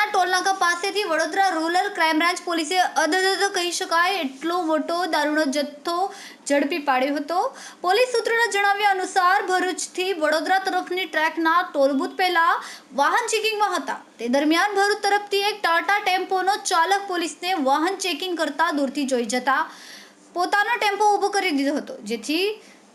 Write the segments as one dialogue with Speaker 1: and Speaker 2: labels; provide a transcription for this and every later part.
Speaker 1: પાસેથી Vadodara rural crime branch પોલીસે અદદદ કહી શકાય એટલો મોટો દારૂનો જથ્થો ઝડપી પાડ્યો હતો. પોલીસ સૂત્રોના જણાવ્યા અનુસાર ભરૂચથી વડોદરા તરફની ટ્રેકના ટોલબૂથ પહેલા વાહન ચેકિંગમાં હતા. તે દરમિયાન ભરૂચ તરફથી એક ટાટા ટેમ્પોનો ચાલક પોલીસને વાહન ચેકિંગ કરતા દૂરથી જોઈ જતા પોતાનો ટેમ્પો ઊભો કરી દીધો હતો, જેથી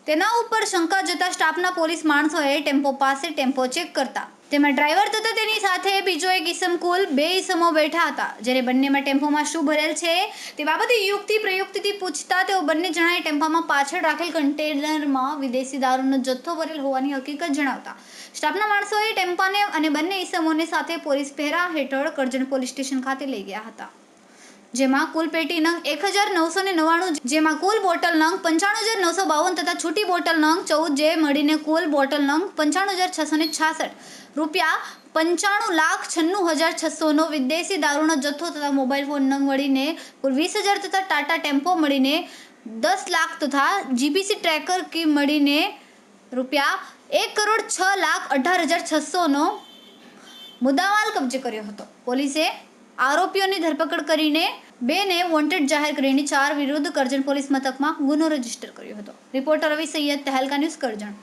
Speaker 1: તેના ઉપર શંકા જતા સ્ટાફના પોલીસ માણસોએ ટેમ્પો પાસે ટેમ્પો ચેક કરતા. તેમાં ડ્રાઈવર તથા તેની સાથે બીજો એક ઈસમ કુલ બે ઈસમો બેઠા હતા જ્યારે બંનેમાં ટેમ્પોમાં શું ભરેલ છે તે બાબતે યુક્તિ પ્રયુક્તિથી પૂછતા તેઓ બંને જણાએ ટેમ્પામાં પાછળ રાખેલ કન્ટેનરમાં વિદેશી દારૂનો જથ્થો ભરેલ હોવાની હકીકત જણાવતા. સ્ટાફના માણસોએ ટેમ્પાને અને બંને ઈસમોને સાથે પોલીસ પહેરા હેઠળ કરજણ પોલીસ સ્ટેશન ખાતે લઈ ગયા હતા. જેમાં કુલ પેટી નંગ એક હજાર નવસો ને નવ્વાણું જેમાં કુલ બોટલ નંગ પંચાણું હજાર નવસો બાવન તથા છૂટી બોટલ નંગ ચૌદ જે મળીને કુલ બોટલ નંગ પંચાણું હજાર છસો ને છાસઠ. રૂપિયા પંચાણું લાખ છન્નું હજાર છસોનો વિદેશી દારૂનો જથ્થો તથા મોબાઈલ ફોન નંગ મળીને કુલ વીસ હજાર તથા ટાટા ટેમ્પો મળીને દસ લાખ તથા જીપીસી ટ્રેકર કી મળીને રૂપિયા એક કરોડ છ લાખ અઢાર હજાર છસોનો મુદ્દામાલ કબજે કર્યો હતો. પોલીસે આરોપીઓની ધરપકડ કરીને બેને વોન્ટેડ જાહેર કરીને ચાર વિરુદ્ધ કરજણ પોલીસ મથકમાં ગુનો રજિસ્ટર કર્યો હતો. Reporter Ravi Saiyad, Tehelka news Karjan.